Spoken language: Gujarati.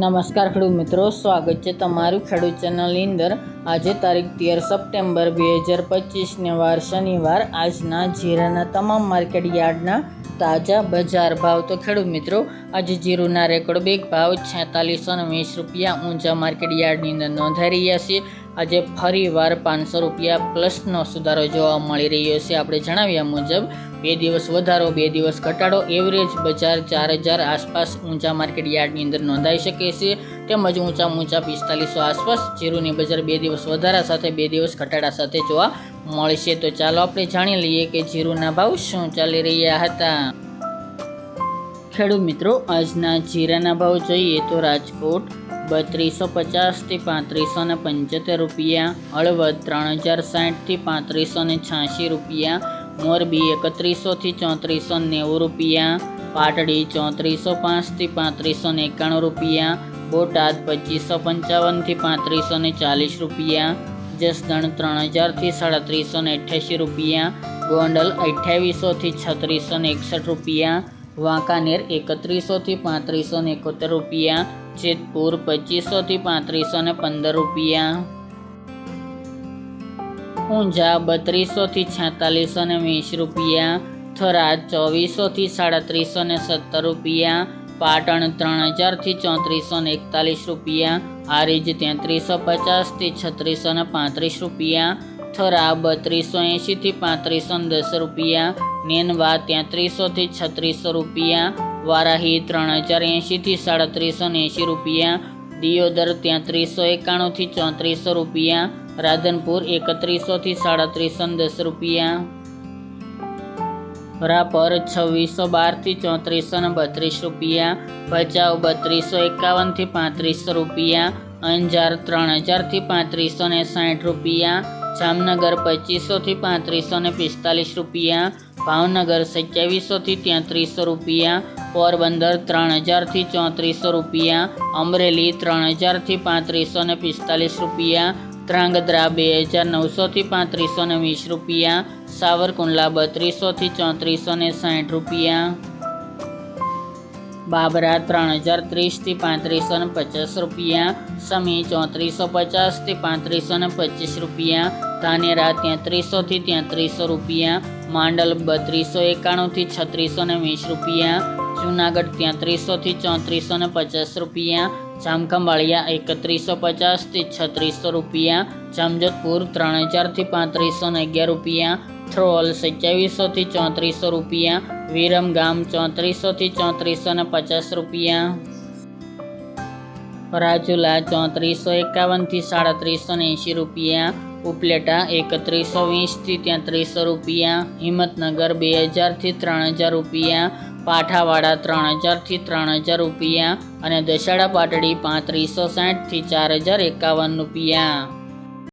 નમસ્કાર ખેડૂત મિત્રો, સ્વાગત છે તમારું ખેડૂત ચેનલની અંદર. આજે તારીખ તેર સપ્ટેમ્બર બે હજાર પચીસને વાર શનિવાર. આજના જીરાના તમામ માર્કેટ યાર્ડના તાજા બજાર ભાવ. તો ખેડૂત મિત્રો, આજે જીરુના રેકોર્ડ બેગ ભાવ છેતાલીસો ને વીસ રૂપિયા ઊંચા માર્કેટ યાર્ડની અંદર નોંધાઈ રહ્યા છે. આજે ફરીવાર પાંચસો રૂપિયા પ્લસનો સુધારો જોવા મળી રહ્યો છે. આપણે જણાવ્યા મુજબ, બે દિવસ વધારો, બે દિવસ ઘટાડો એવરેજ બજાર ચાર હજાર આસપાસ ઊંચા માર્કેટ યાર્ડની અંદર નોંધાઈ શકે છે. તેમજ ઊંચા ઊંચા પિસ્તાલીસો આસપાસ જીરુની બજાર બે દિવસ વધારા સાથે, બે દિવસ ઘટાડા સાથે જોવા મળશે તો ચાલો આપણે જાણી લઈએ કે જીરુના ભાવ શું ચાલી રહ્યા હતા. ખેડૂત મિત્રો, આજના જીરાના ભાવ જોઈએ તો રાજકોટ બત્રીસો પચાસથી પાંત્રીસો ને પંચોતેર રૂપિયા, હળવદ ત્રણ હજાર સાઠથી પાંત્રીસો ને છ્યાસી રૂપિયા, મોરબી એકત્રીસોથી ચોત્રીસો નેવું રૂપિયા, પાટડી ચોત્રીસો પાંચથી પાંત્રીસો ને એકાણું રૂપિયા, બોટાદ પચીસો પંચાવનથી પાંત્રીસો ને ચાલીસ રૂપિયા જસદણ ત્રણ હજારથી સાડત્રીસો ને અઠ્યાસી રૂપિયા, ગોંડલ અઠ્યાવીસોથી છત્રીસો ને એકસઠ રૂપિયા, વાંકાનેર એકત્રીસોથી પાંત્રીસો ને એકોતેર રૂપિયા, જેતપુર પચીસોથી પાંત્રીસો ને પંદર રૂપિયા. ઊંઝા બત્રીસોથી છેતાલીસો ને વીસ રૂપિયા, થરાદ ચોવીસોથી સાડત્રીસો ને સત્તર રૂપિયા, પાટણ ત્રણ હજારથી ચોત્રીસો ને એકતાલીસ રૂપિયા હારીજ તેત્રીસો પચાસથી છત્રીસો ને પાંત્રીસ રૂપિયા. થરા બત્રીસો એંશીથી પાંત્રીસો ને દસ રૂપિયા. નેનવા તેત્રીસોથી છત્રીસો રૂપિયા. વારાહી ત્રણ હજાર એંશીથી સાડત્રીસો ને એંશી રૂપિયા. દિયોદર તેત્રીસો એકાણુંથી ચોત્રીસો રૂપિયા. રાધનપુર એકત્રીસોથી સાડત્રીસો ને દસ રૂપિયા. રાપર છવ્વીસો બારથી ચોત્રીસો ને બત્રીસ રૂપિયા, ભચાઉ બત્રીસો એકાવનથી પાંત્રીસો રૂપિયા, અંજાર ત્રણ હજારથી પાંત્રીસો ને સાઠ રૂપિયા, જામનગર પચીસોથી પાંત્રીસો ને પિસ્તાલીસ રૂપિયા, ભાવનગર સત્યાવીસોથી ત્યાંત્રીસો રૂપિયા, પોરબંદર ત્રણ હજારથી ચોત્રીસો રૂપિયા, અમરેલી ત્રણ હજારથી પાંત્રીસો ને પિસ્તાલીસ રૂપિયા ધ્રાંગધ્રા બે હજાર નવસોથી પાંત્રીસો ને વીસ રૂપિયા, સાવરકુંડલા બત્રીસોથી ચોત્રીસો ને સાઠ રૂપિયા. બાબરા ત્રણ હજાર ત્રીસથી પાંત્રીસો ને પચાસ રૂપિયા, સમી ચોત્રીસો પચાસથી પાંત્રીસો ને પચીસ રૂપિયા, ધાનેરા તેત્રીસોથી તેત્રીસો રૂપિયા, માંડલ બત્રીસો એકાણુંથી છત્રીસો ને વીસ રૂપિયા, જૂનાગઢ તેત્રીસોથી ચોત્રીસો ને પચાસ રૂપિયા જામખંભાળિયા એકત્રીસો પચાસથી છત્રીસો રૂપિયા જામજતપુર ત્રણ હજારથી પાંત્રીસો ને અગિયાર રૂપિયા, થ્રોલ સત્યાવીસોથી ચોત્રીસો રૂપિયા વિરમગામ ચોત્રીસોથી ચોત્રીસો ને પચાસ રૂપિયા. રાજુલા ચોત્રીસો એકાવનથી સાડત્રીસો ને એંશી રૂપિયા ઉપલેટા એકત્રીસો વીસથી તેત્રીસો રૂપિયા, હિંમતનગર બે હજારથી ત્રણ હજાર રૂપિયા, પાઠાવાડા ત્રણ હજારથી ત્રણ હજાર રૂપિયા અને દશાડા પાટડી પાંત્રીસો સાઠથી ચાર હજાર એકાવન રૂપિયા.